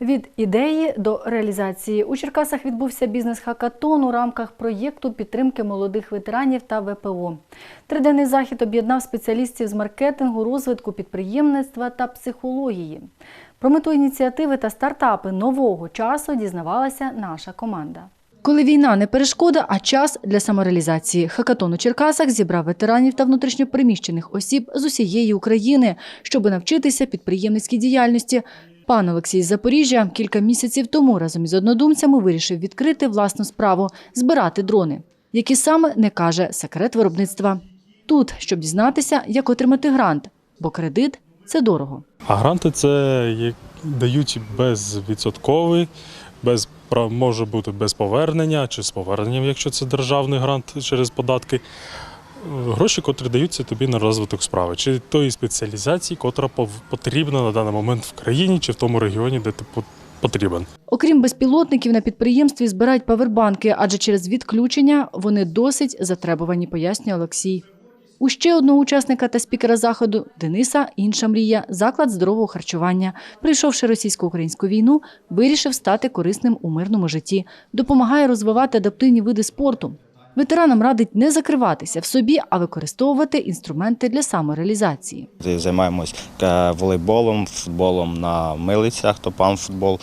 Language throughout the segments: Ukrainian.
Від ідеї до реалізації у Черкасах відбувся бізнес-хакатон у рамках проєкту підтримки молодих ветеранів та ВПО. Триденний захід об'єднав спеціалістів з маркетингу, розвитку підприємництва та психології. Про мету ініціативи та стартапи нового часу дізнавалася наша команда. Коли війна не перешкода, а час для самореалізації. Хакатон у Черкасах зібрав ветеранів та внутрішньопереміщених осіб з усієї України, щоб навчитися підприємницькій діяльності. Пан Олексій з Запоріжжя кілька місяців тому разом із однодумцями вирішив відкрити власну справу збирати дрони, які саме не каже секрет виробництва. Тут, щоб дізнатися, як отримати грант, бо кредит це дорого. А гранти це дають безвідсотковий, без може бути без повернення чи з поверненням, якщо це державний грант через податки. Гроші, котрі даються тобі на розвиток справи, чи тої спеціалізації, котра потрібна на даний момент в країні чи в тому регіоні, де ти по- потрібен. Окрім безпілотників, на підприємстві збирають павербанки, адже через відключення вони досить затребувані, пояснює Олексій. У ще одного учасника та спікера заходу Дениса інша мрія заклад здорового харчування. Прийшовши російсько-українську війну, вирішив стати корисним у мирному житті, допомагає розвивати адаптивні види спорту. Ветеранам радить не закриватися в собі, а використовувати інструменти для самореалізації. Займаємось е, волейболом, футболом на милицях, топам футбол.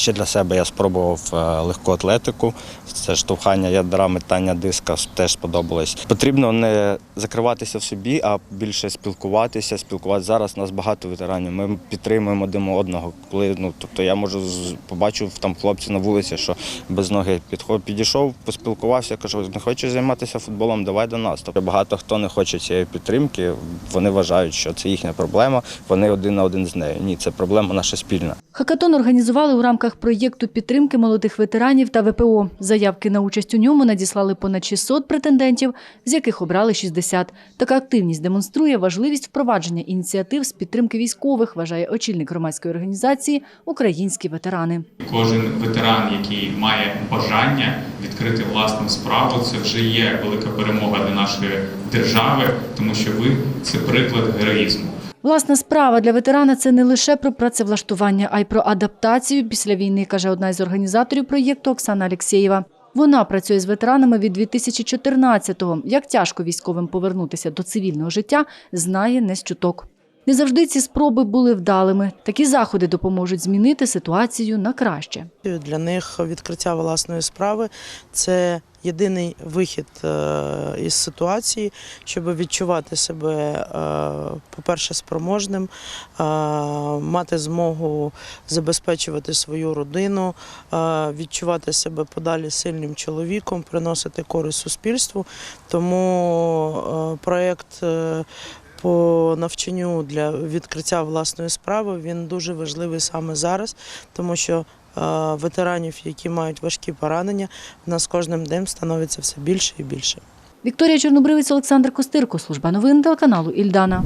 Ще для себе я спробував е, легку атлетику, це штовхання ядра, метання диска теж сподобалось. Потрібно не закриватися в собі, а більше спілкуватися. Спілкуватися зараз. У нас багато ветеранів. Ми підтримуємо один одного. Коли ну тобто я можу побачив там хлопці на вулиці, що без ноги підход підійшов, поспілкувався. Кажу, не хочеш займатися футболом, давай до нас. Тобто багато хто не хоче цієї підтримки. Вони вважають, що це їхня проблема. Вони один на один з нею. Ні, це проблема наша спільна. Хакатон організували у рамках проєкту підтримки молодих ветеранів та ВПО. Заявки на участь у ньому надіслали понад 600 претендентів, з яких обрали 60. Така активність демонструє важливість впровадження ініціатив з підтримки військових, вважає очільник громадської організації Українські ветерани. Кожен ветеран, який має бажання відкрити власну справу, це вже є велика перемога для нашої держави, тому що ви це приклад героїзму. Власна справа для ветерана це не лише про працевлаштування, а й про адаптацію після війни, каже одна із організаторів проєкту Оксана Алєксєєва. Вона працює з ветеранами від 2014-го. Як тяжко військовим повернутися до цивільного життя, знає не з чуток. Не завжди ці спроби були вдалими. Такі заходи допоможуть змінити ситуацію на краще. Для них відкриття власної справи це єдиний вихід е, із ситуації, щоб відчувати себе, е, по-перше, спроможним, е, мати змогу забезпечувати свою родину, відчувати себе подалі сильним чоловіком, приносити користь суспільству. Тому проєкт по навчанню для відкриття власної справи він дуже важливий саме зараз, тому що е, ветеранів, які мають важкі поранення, в нас кожним днем становиться все більше і більше. Вікторія Чорнобривець, Олександр Костирко, служба новин телеканалу Ільдана.